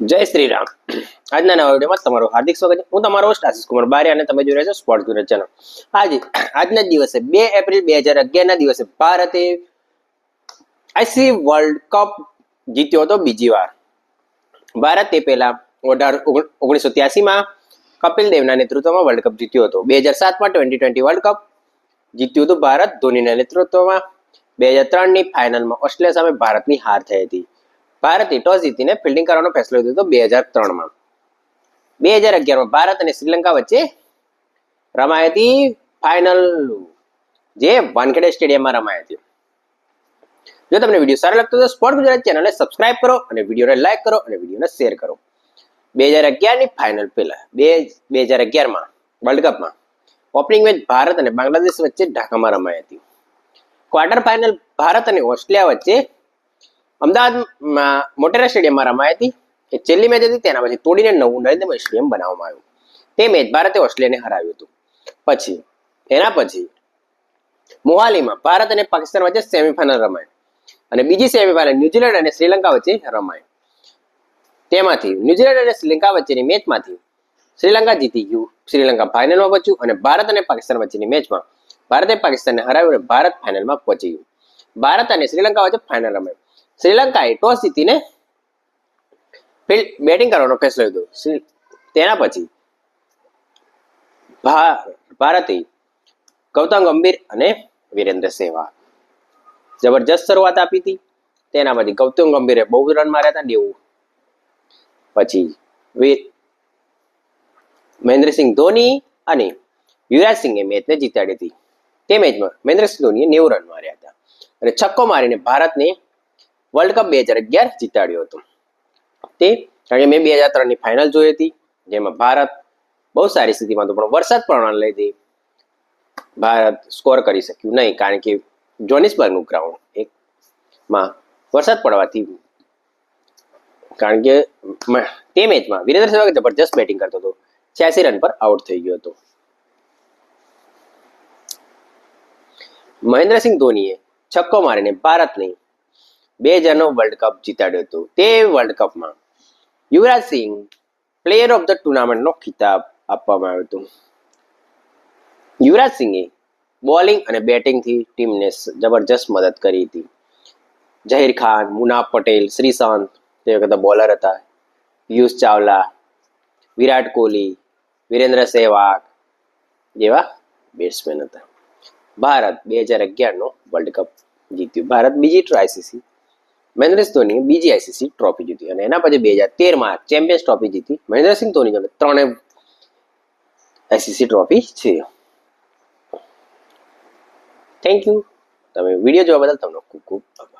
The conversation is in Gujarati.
જય શ્રી રામ આજના નવા વિડીયોમાં તમારું હાર્દિક સ્વાગત છે. હું તમારો હોસ્ટ આશીષ કુમાર બારી અને તમે જોઈ રહ્યા છો સ્પોર્ટ ગુજરાત ચેનલ આજે, આજના દિવસે બે એપ્રિલ બે હજાર અગિયારના દિવસે ભારતે આઈસી વર્લ્ડ કપ જીત્યો હતો બીજી વાર. ભારત તે પહેલા અઢાર ઓગણીસો ત્યાસીમાં કપિલ દેવના નેતૃત્વમાં વર્લ્ડ કપ જીત્યો હતો. બે હજાર સાતમાં ટ્વેન્ટી ટ્વેન્ટી વર્લ્ડ કપ જીત્યું હતું ભારત. ધોનીના નેતૃત્વમાં બે હજાર ત્રણની ફાઇનલમાં ઓસ્ટ્રેલિયા સામે ભારતની હાર થઈ હતી. ભારતે ટોસ જીતીને ફિલ્ડિંગ કરવાનો ફેસલો લીધો હતો બે હજાર ત્રણમાં બે હજાર અગિયારમાં ભારત અને શ્રીલંકા વચ્ચે રમાઈ હતી ફાઇનલ જે વાનખેડે સ્ટેડિયમમાં રમાઈ હતી. જો તમને વીડિયો સારો લાગતો તો સ્પોર્ટ ગુજરાત ચેનલને સબસ્ક્રાઇબ કરો અને વિડીયોને લાઈક કરો અને વિડીયોને શેર કરો. બે હજાર અગિયારની ફાઇનલ પહેલા, બે બે હજાર અગિયારમાં વર્લ્ડ કપમાં ઓપનિંગ મેચ ભારત અને બાંગ્લાદેશ વચ્ચે ઢાકામાં રમાઈ હતી. ક્વાર્ટર ફાઇનલ ભારત અને ઓસ્ટ્રેલિયા વચ્ચે અમદાવાદમાં મોટેરા સ્ટેડિયમમાં રમાઈ હતી કે છેલ્લી મેચ હતી તેના પછી તોડીને નવું નરેન્દ્ર મોદી સ્ટેડિયમ બનાવવામાં આવ્યું. તે મેચ ભારતે ઓસ્ટ્રેલિયાને હરાવ્યું હતું. પછી, એના પછી, મોહાલીમાં ભારત અને પાકિસ્તાન વચ્ચે સેમીફાઇનલ રમાય. અને બીજી સેમીફાઇનલ ન્યુઝીલેન્ડ અને શ્રીલંકા વચ્ચે રમાય. તેમાંથી ન્યુઝીલેન્ડ અને શ્રીલંકા વચ્ચેની મેચમાંથી શ્રીલંકા જીતી ગયું. શ્રીલંકા ફાઇનલમાં પહોંચ્યું અને ભારત અને પાકિસ્તાન વચ્ચેની મેચમાં ભારતે પાકિસ્તાનને હરાવ્યું અને ભારત ફાઇનલમાં પહોંચી ગયું. ભારત અને શ્રીલંકા વચ્ચે ફાઇનલ રમાય. શ્રીલંકાએ ટોસ જીતીને બેટિંગ કરવાનો ફેસલો લીધો. તેના પછી ભારતે ગૌતમ ગંભીર અને વિરેન્દ્ર સહેવાગ જબરજસ્ત શરૂઆત આપી હતી. તેના પછી ગૌતમ ગંભીરે બહુ રન માર્યા હતા નેવું પછી વીર મહેન્દ્રસિંહ ધોની અને યુવરાજ સિંહે મેચને જીતાડી હતી. તે મેચમાં મહેન્દ્રસિંહ ધોનીએ નેવું રન માર્યા હતા. અને છક્કો મારીને ભારતને વર્લ્ડ કપ બે હજાર અગિયાર જીતાડ્યો હતો. તે કારણ કે મેં બે હજાર ત્રણની ફાઇનલ જોઈ હતી, જેમાં ભારત બહુ સારી સ્થિતિમાં હતું, પણ વરસાદ પડવાને લીધે ભારત સ્કોર કરી શક્યું નહીં, કારણ કે જોનિસબર્ગનું ગ્રાઉન્ડ એકમાં વરસાદ પડવાથી કારણ કે તે મેચમાં વિરેન્દ્ર સહેવાગ જબરજસ્ત બેટિંગ કરતો હતો. છ્યાસી રન પર આઉટ થઈ ગયો હતો. મહેન્દ્રસિંહ ધોનીએ છક્કો મારીને ભારતને બે હજારનો વર્લ્ડ કપ જીતાડ્યો હતો. તે વર્લ્ડ કપમાં Yuvraj Singh player of the ટુર્નામેન્ટનો ખિતાબ આપવામાં આવ્યો હતો. યુવરાજ સિંહે બોલિંગ અને બેટિંગથી ટીમને જબરજસ્ત મદદ કરી હતી. જહીર ખાન મુના પટેલ, શ્રીશાંત, તે વખતે બોલર હતા. પિયુષ ચાવલા, વિરાટ કોહલી, વિરેન્દ્ર સહેવાગ જેવા બેટ્સમેન હતા. ભારત બે હજાર અગિયારનો વર્લ્ડ કપ જીત્યું. ભારત બીજી આઈસીસી મહેન્દ્રસિંહ ધોની બીજી આઈસીસી ટ્રોફી જીતી અને એના પછી બે હજાર તેરમાં ચેમ્પિયન્સ ટ્રોફી જીતી. મહેન્દ્રસિંહ ધોની જોડે ત્રણે આઈસીસી ટ્રોફી છે. થેન્ક યુ તમે વીડિયો જોવા બદલ તમને ખૂબ ખૂબ આભાર.